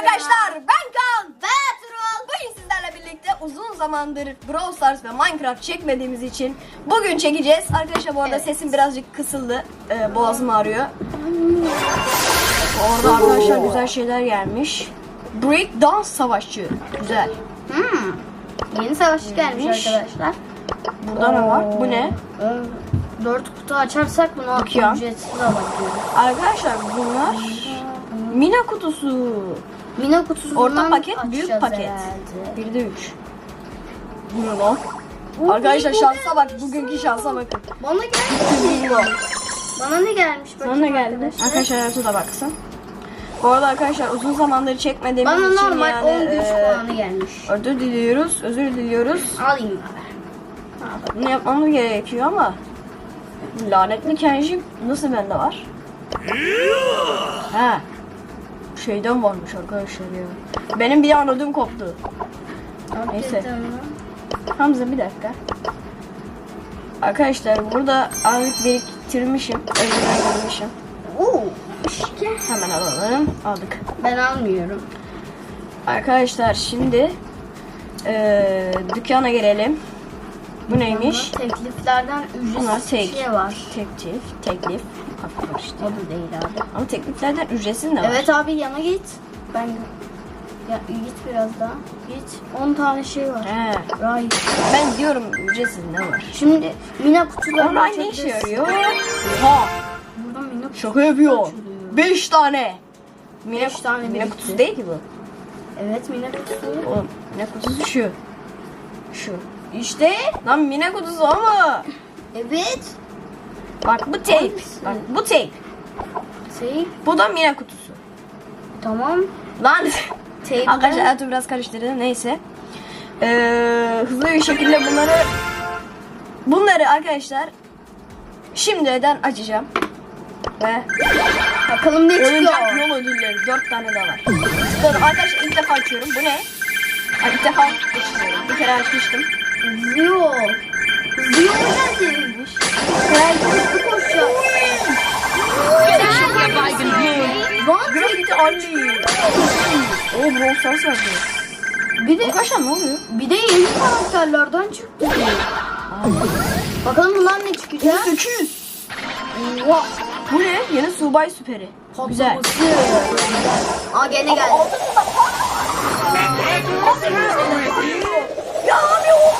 arkadaşlar ben Kaan ve Ertuğrul. Bugün sizlerle birlikte uzun zamandır Brawl Stars ve Minecraft çekmediğimiz için bugün çekeceğiz. Arkadaşlar bu arada Evet. sesim birazcık kısıldı. Ee, boğazım ağrıyor. Orada arkadaşlar güzel şeyler gelmiş. Break Dance Savaşçı. Güzel. Hmm. Yeni savaşçı gelmiş arkadaşlar. Burada ne var? Bu ne? 4 kutu açarsak bunu Bakıyorum. ücretsiz alabiliyoruz. Arkadaşlar bunlar Mina kutusu. Mina kutusundan Orta paket, büyük paket. herhalde. Bir de üç. Bu ne lan? Arkadaşlar şansa bak. Bugünkü şansa bakın. Bana gelmiş. Bingo. Bana ne gelmiş Sana bakayım ne geldi? arkadaşlar. Arkadaşlar Ertuğ da baksın. Bu arada arkadaşlar uzun zamandır çekmediğimiz Bana için normal yani 10 güç e, puanı gelmiş. özür diliyoruz. Özür diliyoruz. Alayım ben. Bunu yapmamız gerekiyor ama lanetli Kenji nasıl bende var? He. Şeyden varmış arkadaşlar ya. Benim bir an ödüm koptu. Neyse. Hakikaten lan. Hamza bir dakika. Arkadaşlar burada ağırlık biriktirmişim. Önceden girmişim. Oo. işte. Hemen alalım. Aldık. Ben almıyorum. Arkadaşlar şimdi eee dükkana girelim. Bu neymiş? Tekliflerden Bunlar ücretsiz tek. şey var. Teklif, teklif. O da değil abi. Ama tekliflerden ücretsiz ne var? Evet abi yana git. Ben ya git biraz daha. Git. 10 tane şey var. He. Right. Ben diyorum ücretsiz ne var? Şimdi mina kutuları Onlar ne işe yarıyor? Oha! Burada mina kutusu Şaka yapıyor. açılıyor. 5 tane. Mine, Beş tane mine birikti. kutusu değil ki bu. Evet mina kutusu. Oğlum mine kutusu şu. Şu. İşte lan mine kutusu ama. Evet. Bak bu tape. Bak bu tape. Şey Bu da mine kutusu. tamam. Lan. Tape. Arkadaşlar Ertuğ biraz karıştırdı. Neyse. Ee, hızlı bir şekilde bunları bunları arkadaşlar şimdiden açacağım. Ve Bakalım ne çıkıyor. yol ödülleri. Dört tane de var. Dur arkadaşlar ilk defa açıyorum. Bu ne? Ay, ilk defa açıyorum. Bir kere açmıştım. Zio. Zio geldi. Neymiş? Belki hızlı koşacak. Lan Graffiti Ali. Oo Brawl Stars vardı. bir de Arkadaşlar ne oluyor? bir de yeni karakterlerden çıktı. Bakalım bunlar ne çıkacak? 800. Oha. Bu ne? Yeni Subay Süperi. Güzel. Aa gene geldi. Ya abi o.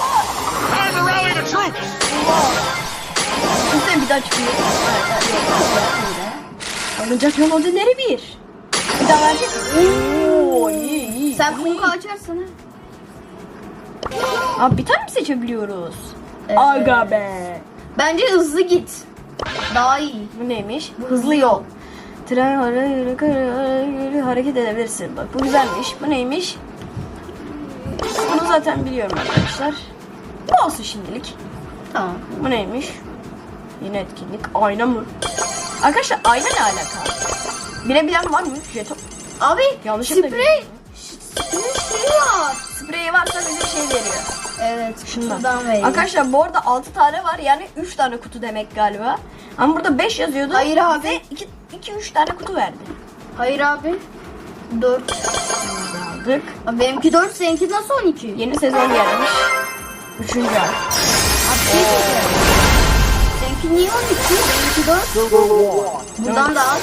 Troops! Lütfen bir daha çıkıyor. Alınacak yol ödülleri bir. Bir daha verecek mi? Oo iyi iyi. Sen funka açarsın ha. Abi bir tane mi seçebiliyoruz? Evet. Aga be. Bence hızlı git. Daha iyi. Bu neymiş? Hızlı yol. Tren hara yürü yürü hareket edebilirsin. Bak bu güzelmiş. Bu neymiş? Bunu zaten biliyorum arkadaşlar. Bu olsun şimdilik. Tamam. Bu neymiş? Yine etkinlik. Ayna mı? Arkadaşlar ayna ne alaka? Bilebilen var mı? Jeton. Abi Yanlışlıkla sprey. Sprey var. Spreyi varsa bize şey veriyor. Evet. Şundan. Şundan veriyor. Arkadaşlar bu arada 6 tane var. Yani 3 tane kutu demek galiba. Ama burada 5 yazıyordu. Hayır abi. Bize 2-3 tane kutu verdi. Hayır abi. 4. Bunu da aldık. Abi benimki 4 seninki nasıl 12? Yeni sezon gelmiş. Üçüncü ay. Abi şey diyeceğim. Seninki niye 12? Benimki 4. Buradan da al.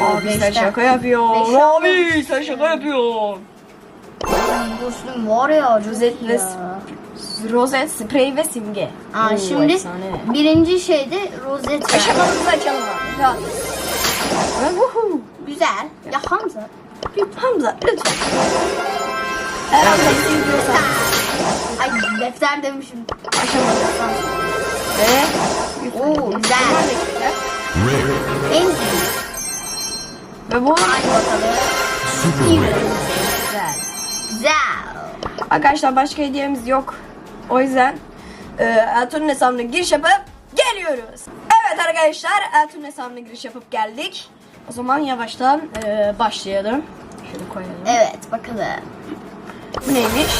Abi sen şaka yapıyorsun. Abi sen şaka yapıyorsun. Dostum var ya. Rozetli ya. rozet, sprey ve simge. Aa, Oo, şimdi efsane. birinci şeyde rozet var. Şakamızı açalım abi. Vuhu. Güzel. Ya Hamza. Hamza lütfen. Bizi izliyorsan Ay defter demişim. aşamadık. Ve Oo güzel. En iyi. Ve bu Hadi bakalım. güzel. Güzel. Arkadaşlar başka hediyemiz yok. O yüzden e, Ertuğrul'un hesabına giriş yapıp geliyoruz. Evet arkadaşlar Ertuğrul'un hesabına giriş yapıp geldik. O zaman yavaştan e, başlayalım. Şöyle koyalım. Evet bakalım. Bu neymiş?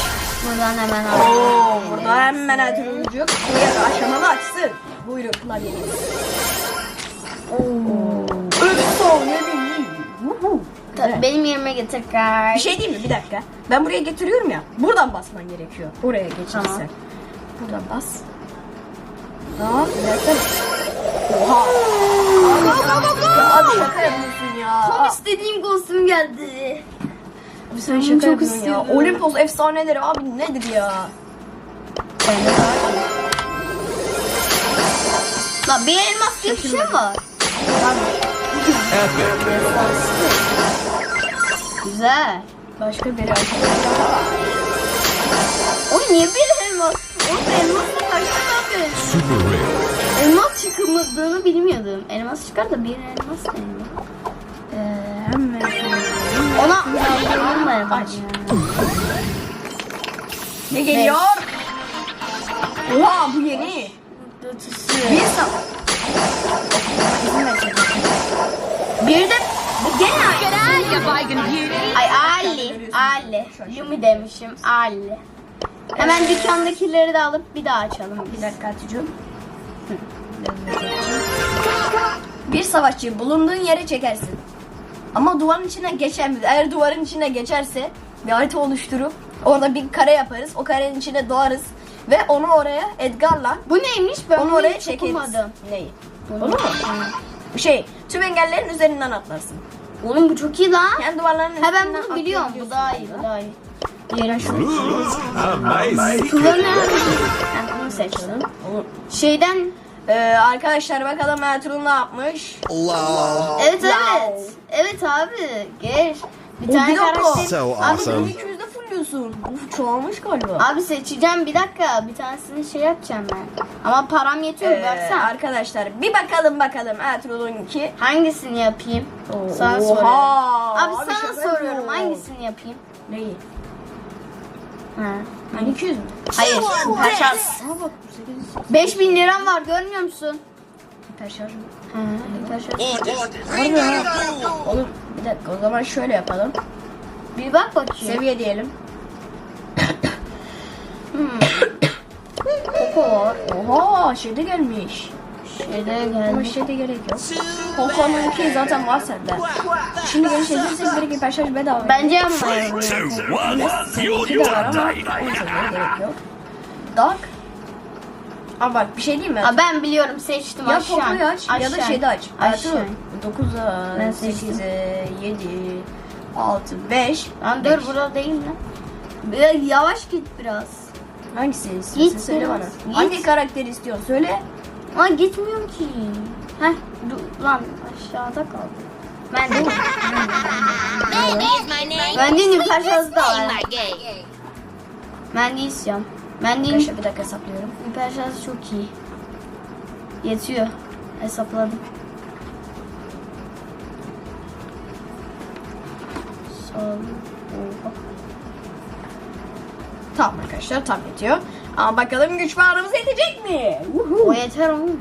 Buradan hemen al. Oo, burada hemen Ertuğrul'cuk buraya aşamalı açsın. Buyurun klavyeniz. Oo. Efsane değil. Ta- Benim yerime getir kay. Bir şey değil mi? Bir dakika. Ben buraya getiriyorum ya. Buradan basman gerekiyor. Oraya geçersen. Tamam. Buradan bas. Tamam. Bir dakika. Oha. Ya abi şaka yapıyorsun ya. Tam istediğim kostüm geldi. Sen şaka çok yapıyorsun ya. istiyorum. Olimpos efsaneleri abi nedir ya? Lan bir elmas diye bir şey var. Güzel. Başka biri arkadaşlar var. O niye bir elmas? Oğlum elmasla kaç tane yapıyor? Super rare. Elmas çıkmadığını bilmiyordum. Elmas çıkar da bir elmas ne? Ee, hemen Ona Aç. Ne geliyor? Oha bu yeni. Bir sap. Bir de gene Ay Ali, Ali. Yumi demişim, Ali. Hemen dükkandakileri de alıp bir daha açalım. Bir dakika Hatice'cim. Bir savaşçı bulunduğun yere çekersin. Ama duvarın içine geçemez. Eğer duvarın içine geçerse bir harita oluşturup orada bir kare yaparız. O karenin içine doğarız. Ve onu oraya Edgar'la Bu neymiş? Ben onu bunu oraya hiç çekeriz. okumadım. Neyi? Bunu. Onu mu? Şey, tüm engellerin üzerinden atlarsın. Oğlum bu çok iyi lan. Yani duvarların Ha ben bunu biliyorum. Bu daha iyi, bu daha iyi. Diğer şu. Amazing. Kullanı Ben bunu seçtim. Şeyden Ee, arkadaşlar bakalım Ertuğrul ne yapmış? Evet Wow. evet. Evet abi. Gel. Bir tane bir dakika. karakter. So abi, awesome. 1200'de fulluyorsun. Uf çoğalmış galiba. abi seçeceğim bir dakika. Bir tanesini şey yapacağım ben. Ama param yetiyor Ee, baksana. arkadaşlar bir bakalım bakalım Ertuğrul'unki. Hangisini yapayım? Sana Oha. soruyorum. Abi, Abi sana şaka soruyorum. yapıyorum. Hangisini yapayım? Neyi? Ha. 1200 mü? Hayır. Perşaz. Aa bak 5000 liram var görmüyor musun? Perşarj mı? Ha, perşaz. Harbi ha. Oğlum bir dakika o zaman şöyle yapalım. Bir bak bakayım. Seviye diyelim. Hmm. Koko var. Oha şeyde gelmiş. Şeyde Ama gelmiş. şeyde gerek yok. Poco'nunki zaten var sende. Şimdi genişletirsek bir iki perşarj bedava. Bence ya. you, Seninki you de var ama onun gerek yok. Dark. Ama bak bir şey diyeyim mi? Aa, ben biliyorum seçtim Ya aşağı. Poco'yu aç ya da Aşağı. şeyde aç. Aşağı. Ertuğrul 9'a, Ben 8'e, 7, 6, 5. Lan dur burada değil mi? Yavaş git biraz. Hangisi istiyorsun? Git Söyle biraz, bana. git. Hangi karakteri istiyorsun? Söyle. Ama gitmiyorum ki. Heh dur lan aşağıda kaldı. Ben de ben de Nüperşaz'ı da var. Ben de istiyorum. Ben de Arkadaşlar bir dakika hesaplıyorum. Nüperşaz çok iyi. Yetiyor. Hesapladım. Sol. Oha. Tamam arkadaşlar tam yetiyor. Ama bakalım güç puanımız yetecek mi? O yeter oğlum.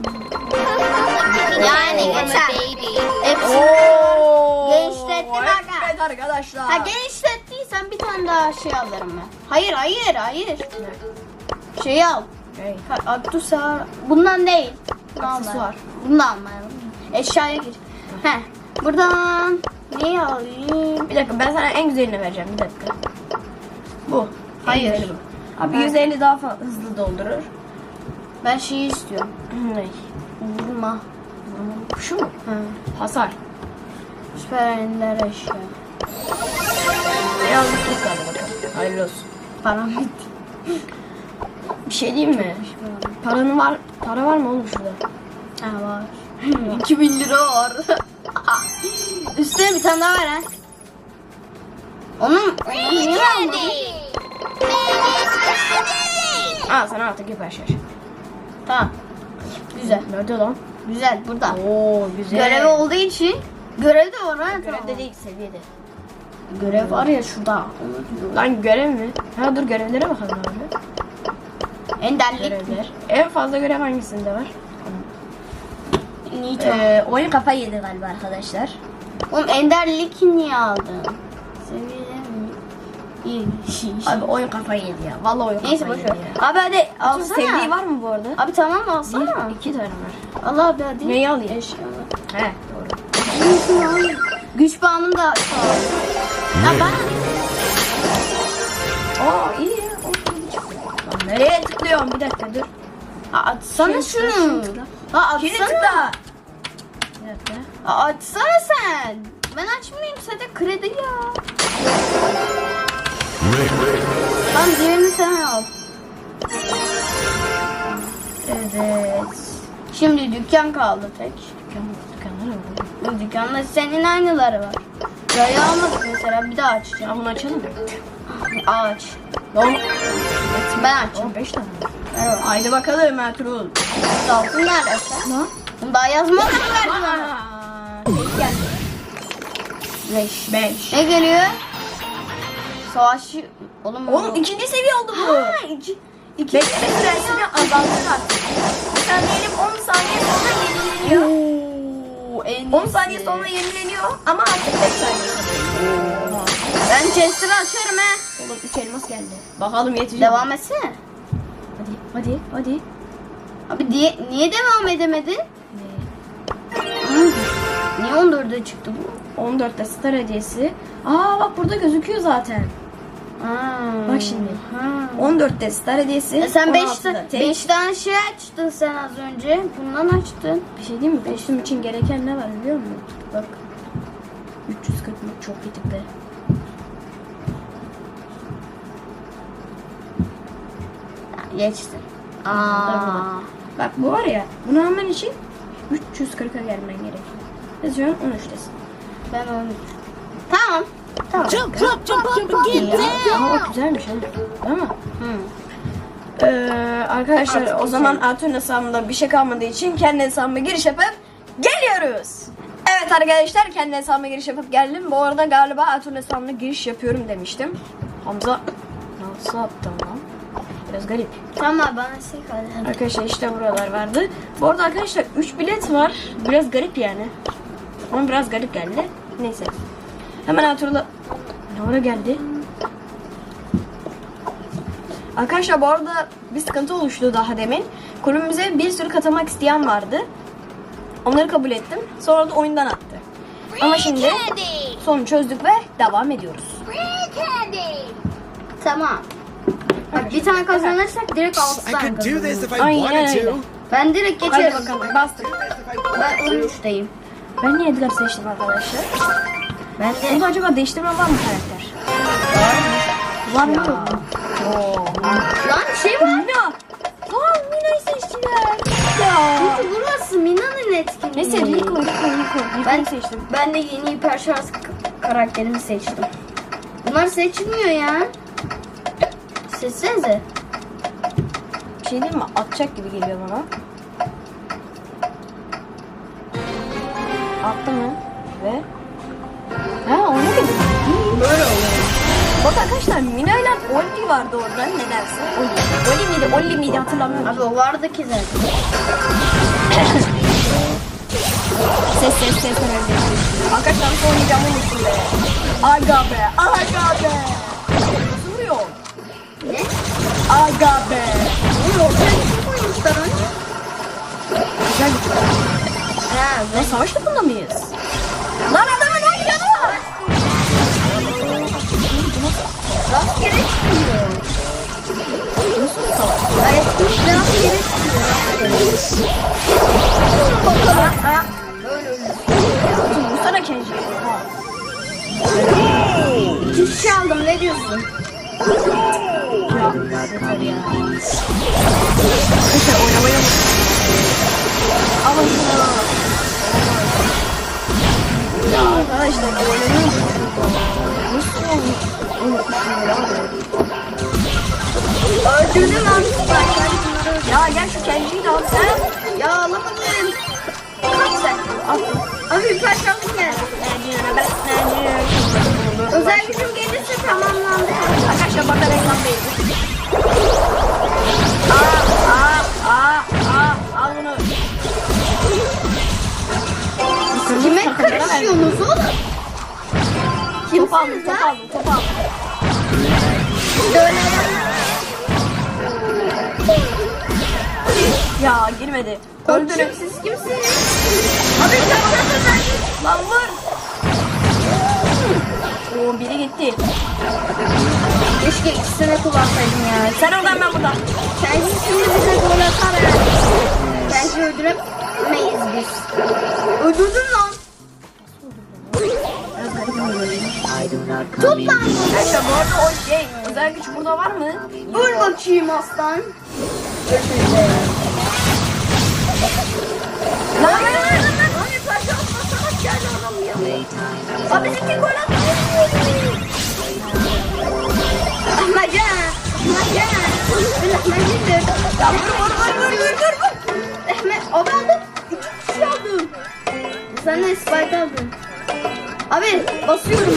Yani yeter. Hepsi. Oo. Genişlettim aga. Evet arkadaşlar. Ha genişlettiysen bir tane daha şey alırım ben. Hayır hayır hayır. Şeyi al. Hey. Ha, Aksesuar. Bundan değil. Aksesuar. Bunu da almayalım. Eşyaya gir. Heh. Buradan neyi alayım? Bir dakika ben sana en güzelini vereceğim bir dakika. Bu. Hayır. En güzeli bu. Abi Ben- 150 daha fa- hızlı doldurur. Ben şeyi istiyorum. Ne? Vurma. Şu mu? Ha. Hasar. Süper ender eşya. Biraz tut kaldı bakalım. Hayırlı olsun. Param bitti. Bir şey diyeyim mi? Paranın var. Para var mı oğlum şurada? Ha var. 2000 lira var. Üstüne bir tane daha ver ha. Onun, onun niye Aa sana artık yapar şaş. Tamam. Güzel. Nerede lan? Güzel burada. Oo güzel. Görev olduğu için görev de var ha. Görevde değil seviyede. Görev var ya şurada. Lan görev mi? Ha dur görevlere bakalım abi. Enderlik. Görevler. En fazla görev hangisinde var? Nito. Ee, oyun kafayı yedi galiba arkadaşlar. Oğlum enderlik niye aldın? İyi. Abi oyun kafayı yedi ya. Vallahi oyun Neyse kafayı boş ver. yedi ya. Abi hadi Alsana. Sevdiği var mı bu arada? Abi tamam alsana. Bir, iki tane var. Allah abi hadi. Neyi alayım? Eşya. He doğru. Güç puanım da sağ ol. Ya bana Aa iyi. Lan nereye tıklıyorum? Bir dakika dur. Aa, atsana Şunu, şunu. şunu tıkla. Aa, Şimdi atsana. tıkla. Bir dakika. Aa, açsana sen. Ben açmayayım sen de kredi ya. Tamam diğerini sen al. Evet. Şimdi dükkan kaldı tek. Dükkan, dükkanlar. Bu dükkanda senin aynıları var. Rayı almadık mesela bir daha açacağım. Ya bunu açalım mı? Aç. Tamam. Ben açacağım. 15 tane. Evet. Haydi bakalım Ertuğrul. Altın nerede? Ne? Bunu daha yazmadım verdi bana. Aa, tek geldi. Beş. 5. Ne geliyor? Savaşçı... Oğlum, Oğlum ikinci seviye oldu bu. Ha, iki. Bekleme süresini azaltır artık. Mesela diyelim 10 saniye sonra yenileniyor. Oo, en 10 iyisi. saniye sonra yenileniyor ama artık 5 saniye. Ben chest'i açıyorum he. Oğlum 3 elmas geldi. Bakalım yetecek. Devam etsene. Hadi hadi hadi. Abi niye, niye devam edemedin? Niye 14'e çıktı bu? 14'te star hediyesi. Aa bak burada gözüküyor zaten. Bak şimdi. Hmm. 14 testler hediyesi. E sen 5 5 tane şey açtın sen az önce. Bundan açtın. Bir şey değil mi? Kostüm için gereken ne var biliyor musun? Bak. 340 çok yedik be. Geçti. Aa. Bak bu var ya. Bunu alman için 340'a gelmen gerekiyor. Yazıyorum 13'tesin. Ben 13. Jump, jump, jump up and get down. Ama güzelmiş ha. Değil mi? Ee, arkadaşlar o zaman Atun hesabımda bir şey kalmadığı için kendi hesabıma giriş yapıp geliyoruz. Evet arkadaşlar kendi hesabıma giriş yapıp geldim. Bu arada galiba Atun hesabına giriş yapıyorum demiştim. Hamza nasıl attım lan? Biraz garip. Tamam bana şey hadi. Arkadaşlar işte buralar vardı. Bu arada arkadaşlar 3 bilet var. Biraz garip yani. Ama biraz garip geldi. Neyse. Hemen hatırla. Ara geldi? Arkadaşlar bu arada bir sıkıntı oluştu daha demin. Kulübümüze bir sürü katılmak isteyen vardı. Onları kabul ettim. Sonra da oyundan attı. Ama şimdi sorunu çözdük ve devam ediyoruz. Tamam. Bak bir tane kazanırsak direkt 6 I tane I Aynen öyle. Ben direkt Hadi geçerim. bakalım bastık. Ben 13'teyim. Ben niye Edgar seçtim arkadaşlar? Ben de Burada acaba değiştirme var mı karakter? Var mı? Oo. Lan şey var. Mina. Lan Mina'yı seçtiler. Ya. Çünkü burası Mina'nın etkinliği. Neyse Rico, Rico, Rico. Ben seçtim. Ben de yeni hiper şarj k- karakterimi seçtim. Bunlar seçilmiyor ya. Seçsenize. Bir şey diyeyim mi? Atacak gibi geliyor bana. Attı mı? Ve... Bak arkadaşlar Mina ile Olli vardı orada. Ne dersin? Olli. Olli miydi? Olli miydi? Hatırlamıyorum. Abi o vardı ki zaten. Ses ses ses önemli. Arkadaşlar nasıl oynayacağımı unuttum be. Aga be. Aga be. Nasıl vuruyor? Ne? Aga be. Bunu ortaya kim koymuşlar onu? Güzel bir Ha, Ne savaş topunda mıyız? Lan adamın rastgele çıkıyor. Nasıl savaş? Evet, rastgele çıkıyor. Bu sana kenji. Ha. İki kişi aldım ne diyorsun? Ya yeter ya. Neyse oynamaya. Ya arkadaşlar oynamaya bak. Öldürdüm artık. Ya gel şu kenjiyi de al sen. Ya alamadım. Kaç sen? Al. Abi hiper şarjım geldi. Özel gücüm gelirse tamamlandı. Arkadaşlar bana reklam değil. Karışıyorsunuz oğlum? Top aldım, Kimsiniz top lan? aldım, top aldım. Böyle Ya girmedi. Öldürün. Siz kimsiniz? Abi tamam Lan vur. Oo biri gitti. Keşke ikisini kullansaydım ya. Sen oradan ben buradan. Kendisi şimdi bize gol atar ha. Bence öldüremeyiz biz. Öldürdün lan. Tut lan. Arkadaşlar bu arada o şey özel güç burada var mı? Öl bakayım aslan. Lan lan lan lan. Hani taşı atmasak geldi adam ya. Abi bizimki gol attı. Ahmetcan. Ahmetcan. Ben Ahmetcan'dır. Ya vur vur vur vur vur vur. vur. Ahmet. Abi aldım. İki kişi aldım. Sen de spike aldın. Abi basıyorum.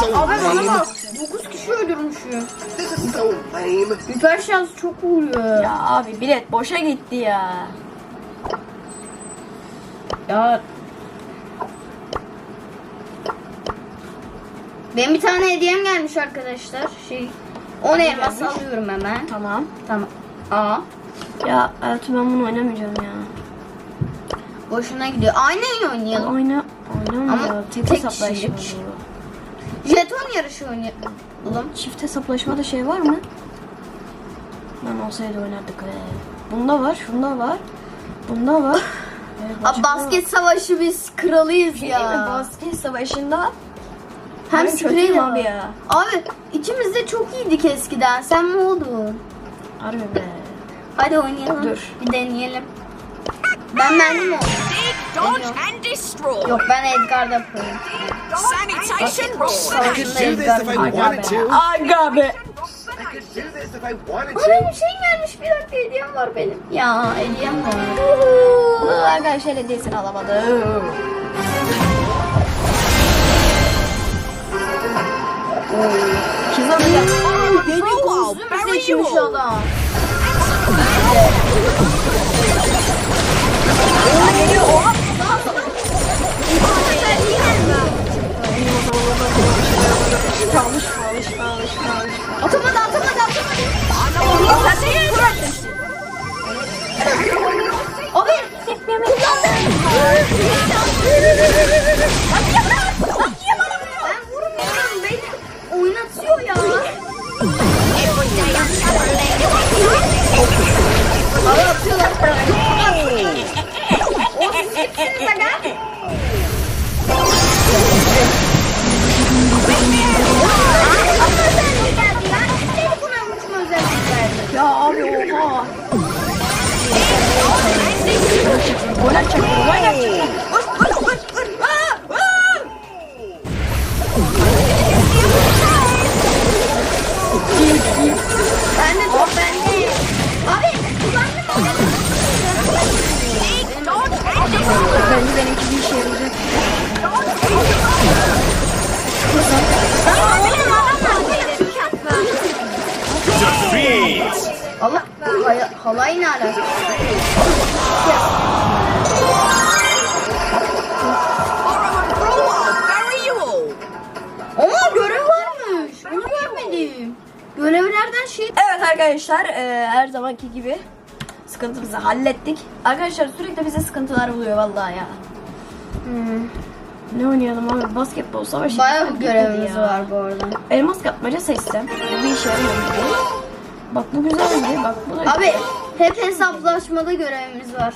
Gittin abi? Bana bak. 9 kişi öldürmüşüm. Hiper şans çok vuruyor. Ya abi bilet boşa gitti ya. Ya. Benim bir tane hediyem gelmiş arkadaşlar. Şey 10 elmas gelmiş? alıyorum hemen. Tamam. Tamam. Aa. Ya Ertuğ ben bunu oynamayacağım ya. Boşuna gidiyor. Aynı oyun oynayalım. Oyna oynama Ama ya. Tek, tek hesaplaşma bu. Jeton yarışı oynayalım. Çift hesaplaşmada şey var mı? Lan olsaydı oynardık be. Bunda var, şunda var. Bunda var. Ee, basket savaşı biz kralıyız mi? ya. Basket savaşında Hem Ben sprey de abi ya. Abi ikimiz de çok iyiydik eskiden. Sen mi oldun? Harbi be. Hadi oynayalım. Dur. Bir deneyelim. Ben bendim oldum. Dodge and destroy. Yok ben Edgar'da yapıyorum. Sanitation roll. Aga be. Benim to. şeyim gelmiş. Bir dakika hediyem var benim. Ya hediyem var. Arkadaşlar hediyesini alamadım. Kız alacak. Yedi Roll, kuzum bury seçmiş you. adam. Kalmış kalmış kalmış kalmış. Atamadı atamadı atamadı. Gol atacak, gol atacak. Vur, vur, vur, vur. Aa, aa. Ben de top bende. Abi kullandım? Bence benimki bir işe yarayacak. Allah halay ne alaka? Arkadaşlar e, her zamanki gibi sıkıntımızı hallettik. Arkadaşlar sürekli bize sıkıntılar oluyor vallahi ya. Hmm. Ne oynayalım abi basketbol savaşı. Bayağı Gitmedi görevimiz ya. var bu arada. Elmas katmaca seçsem bir işe yaramıyor. Bak bu güzeldi bak bu da Abi hep hesaplaşmada görevimiz var.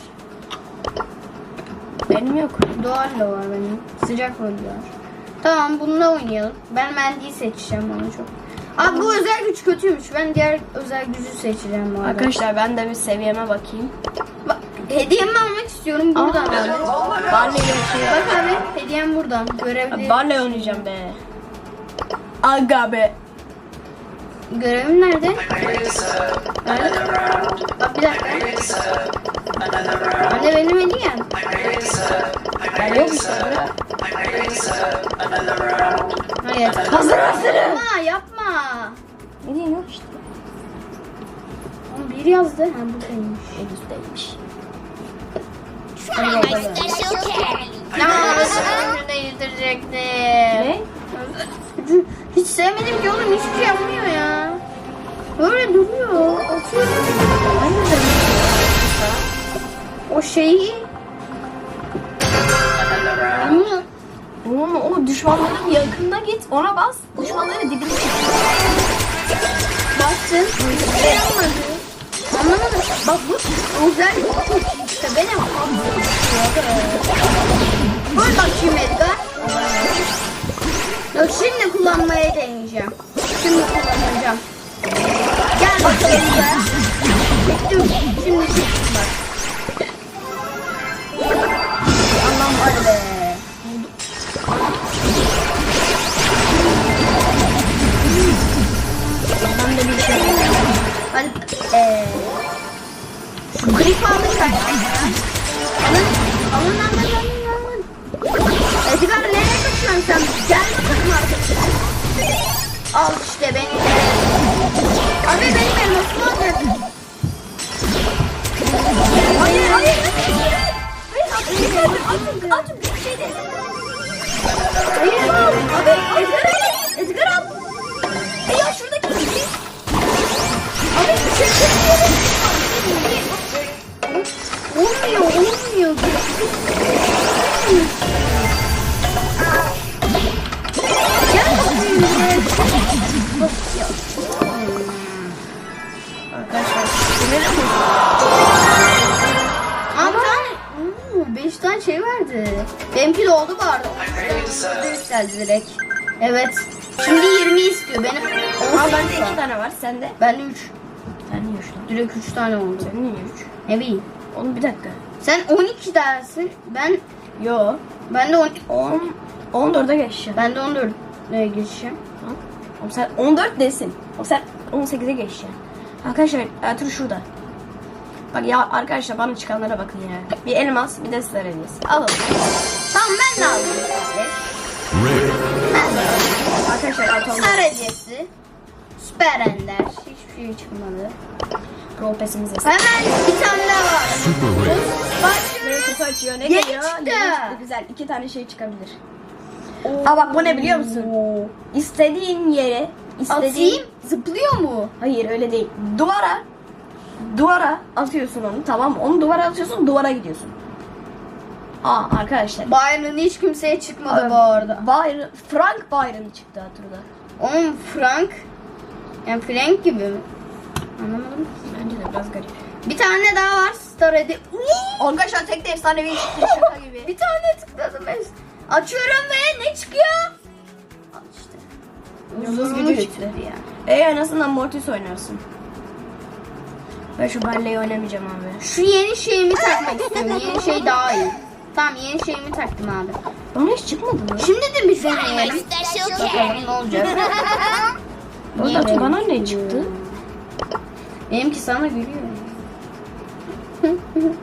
benim yok. Doğal da var benim. Sıcak var. Tamam bununla oynayalım. Ben Mendy'yi seçeceğim onu çok. Abi bu özel güç kötüymüş. Ben diğer özel gücü seçeceğim bu arada. Arkadaşlar ben de bir seviyeme bakayım. Bak, hediyemi almak istiyorum buradan Aa, abi. Barley bir şey yap. Bak abi hediyem buradan. Görevli. Barley oynayacağım be. Aga be. Görevim nerede? Nerede? Bak bir dakika. Anne benim hediyem. Ben yok işte. Hayır. Hazır hazırım. Yapma Ne diyeyim yok işte. Oğlum bir yazdı. Ha buradaymış. En üstteymiş. Hadi bakalım. Ya ömrünü değiştirecektim. Ne? hiç sevmedim ki oğlum hiçbir şey yapmıyor ya. Böyle duruyor. Atıyor. O şeyi Oğlum o düşmanların yakınına git ona bas. Düşmanların dibine git. Bastın. Şey yapmadı. Anlamadım. Bak bu özel işte benim Koy bakayım Edgar. Yok şimdi kullanmaya deneyeceğim. Şimdi kullanacağım. Gel bakalım Edgar. Dur, Şimdi çıktı bak. Şey Hadi eee ben. Alın, alın, alın, alın, alın. Edgar nereye kaçıyorsun sen? Gel bakalım arkadaşlar. Al işte beni. Direkt. Evet. Şimdi 20 istiyor. Benim 18 Aa bende var. iki tane var sende. Bende 3. Sen niye üç lan? Direkt 3 tane oldu. Senin niye üç? Ne bileyim. Oğlum bir dakika. Sen 12 dersin. Ben Yo. ben de 10 10 14'e geçeceğim. ben de 14 e, geçeceğim. Tamam. Oğlum sen 14 desin. O sen 18'e geçeceksin. Arkadaşlar Ertuğrul şurada. Bak ya arkadaşlar bana çıkanlara bakın ya. Bir elmas bir de star hediyesi. Alalım. Tamam ben de aldım. Arkadaşlar hediyesi. Süper ender. Hiçbir şey çıkmadı. Pro pesimize. Hemen bir tane daha var. Bak Ne kutu açıyor ne Yeni geliyor? çıktı. Yeni çıktı güzel. İki tane şey çıkabilir. Aa bak bu ne biliyor musun? İstediğin yere istediğin... Atayım. Zıplıyor mu? Hayır öyle değil. Duvara duvara atıyorsun onu tamam mı? Onu duvara atıyorsun duvara gidiyorsun. Aa arkadaşlar. Byron hiç kimseye çıkmadı bu arada. Byron, Frank Byron çıktı hatırla. Onun Frank. Yani Frank gibi mi? Anlamadım. Bence de biraz garip. Bir tane daha var. Star hedi. Arkadaşlar tek de efsanevi çıktı şaka gibi. Bir tane tıkladım. ben. Açıyorum ve ne çıkıyor? Al işte. Yıldız Uzun gücü çıktı. ya. E en azından Mortis oynarsın. Ben şu balleyi oynamayacağım abi. Şu yeni şeyimi takmak istiyorum. Yeni şey daha iyi. Tamam yeni şeyimi taktım abi. Bana hiç çıkmadı mı? Şimdi de bir deneyelim. Bakalım ne olacak. Niye bana ne çıktı? Benimki sana gülüyor.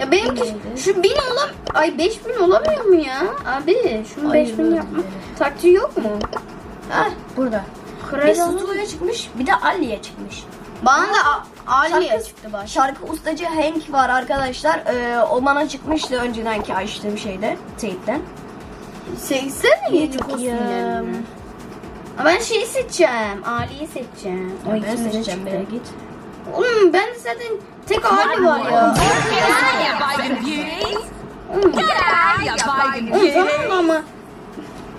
ya benimki şu bin olam ay beş bin olamıyor mu ya? Abi şunu bin böyle yapma. böyle. Taktiği yok mu? Ah burada. Bir Kral. Stu'ya çıkmış bir de Ali'ye çıkmış. Bana da A- Aliye Şarkı- çıktı baş. Şarkı ustacı Hank var arkadaşlar. Ee, o bana çıkmıştı öncedenki açtığım şeyde. Teypten. Seçsene yeni kostümlerini. Ben şeyi seçeceğim. Ali'yi seçeceğim. O Ben ikisini seçeceğim be git. Oğlum ben de zaten tek Ali var ya. Oğlum, tamam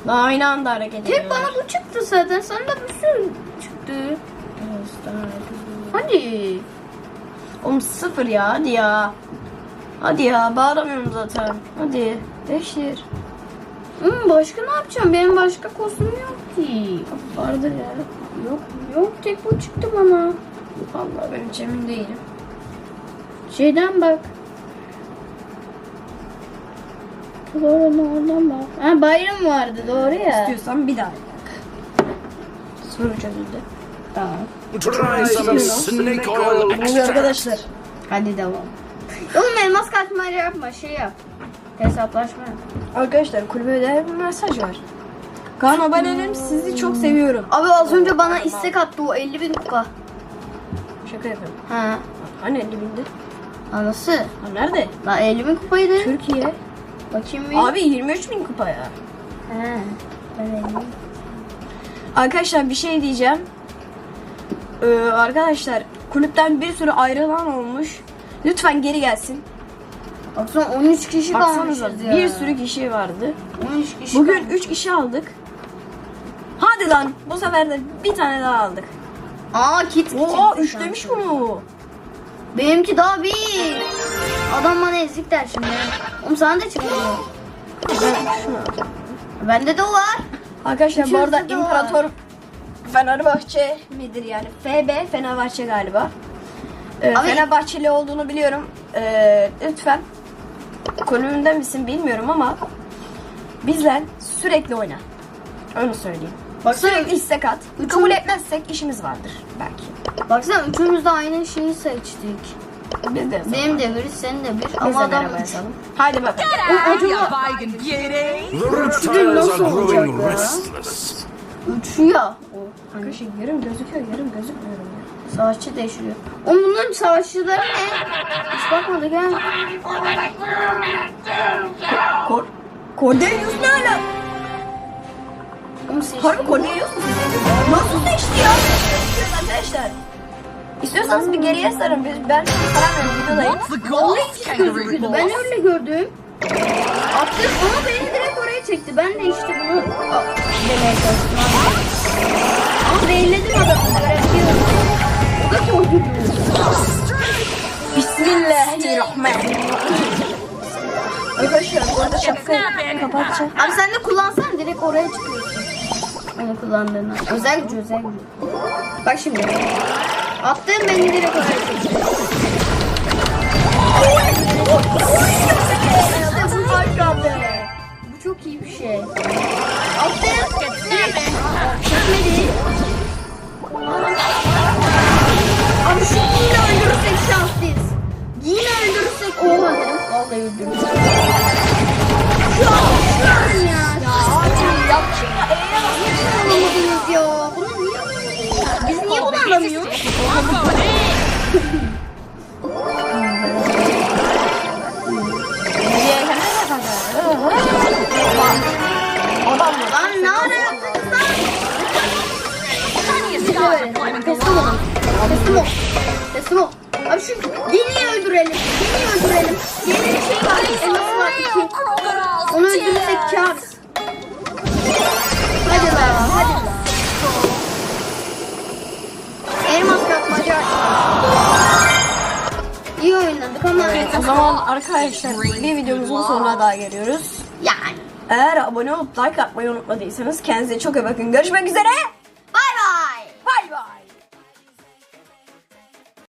ama aynı anda hareket ediyor. tek bana bu çıktı zaten. Sana da bir sürü çıktı. Hadi. Oğlum sıfır ya hadi ya. Hadi ya bağıramıyorum zaten. Hadi değiştir. Hmm, başka ne yapacağım? Benim başka kostümüm yok ki. Vardır ya. Yok yok tek bu çıktı bana. Vallahi ben hiç emin değilim. Şeyden bak. Doğru oradan bak. Ha bayram vardı doğru ya. İstiyorsan bir daha. Soru çözüldü. Tamam. Try some snake oil arkadaşlar? Hadi devam. Oğlum elmas katmayla yapma şey yap. Hesaplaşma yap. Arkadaşlar kulübede bir mesaj var. Kaan abonelerim sizi çok seviyorum. Abi az önce bana istek attı o 50 bin kupa. Şaka yapıyorum. Ha. Hani 50 bindi? Ha nasıl? Ha nerede? Lan 50 bin kupaydı. Türkiye. Bakayım bir. Abi 23 bin kupa ya. He. Ben 50 bin. Arkadaşlar bir şey diyeceğim. Ee, arkadaşlar kulüpten bir sürü ayrılan olmuş. Lütfen geri gelsin. Baksana 13 kişi Baksanıza kalmışız ya. bir sürü kişi vardı. 13 kişi Bugün kalmış. 3 kişi aldık. Hadi lan bu sefer de bir tane daha aldık. Aa kit Oo çıktı 3 şu an. demiş bunu. Benimki daha bir. Adam bana ezik der şimdi. Oğlum sana da çıkıyor. Ben. Bende de var. Arkadaşlar bu arada. İmparator Fenerbahçe midir yani? FB Fenerbahçe galiba. Ee, Ama- Fenerbahçeli olduğunu biliyorum. Ee, lütfen kulübünde misin bilmiyorum ama bizle sürekli oyna. Öyle söyleyeyim. Baksana, Sürekli istek at. Üçün- Kabul etmezsek işimiz vardır belki. baksana üçümüz de aynı şeyi seçtik. Biz de. Benim de bir, senin de bir. Ama adam merhaba üç. yazalım. Haydi bakalım. Get out, you vegan beauty. The reptiles are growing restless. Üçü ya. O, hani Arkadaşlar yarım gözüküyor yarım gözükmüyor. ya. savaşçı değişiyor. Oğlum bunların savaşçıları ne? Hiç bakmadık ha. Kor Cordelius ne ala? Harbi Cornelius mu? Nasıl seçti ya? Arkadaşlar. İstiyorsanız bir geriye sarın. Biz, ben saramıyorum videodayım. Golf kangaroo gözüküyordu. Ben öyle gördüm. Attım ama beni direkt oraya çekti. Ben de işte bunu Aa, demeye çalıştım. Ama belirledim adamı görebiliyorum. O da korkutucu. Bismillahirrahmanirrahim. Arkadaşlar bu arada şapkayı kapatacağım. Abi sen de kullansan direkt oraya çıkıyorsun. Onu kullandığında. Özel gücü özel gücü. Bak şimdi. Attım beni direkt oraya çekti. Bu çok şey. Attım. Çekmedi. Abi yine öldürürsek şanslıyız. Yine öldürürsek derim. Vallahi öldürürüz. Şu an abone olup like atmayı unutmadıysanız kendinize çok iyi bakın. Görüşmek üzere.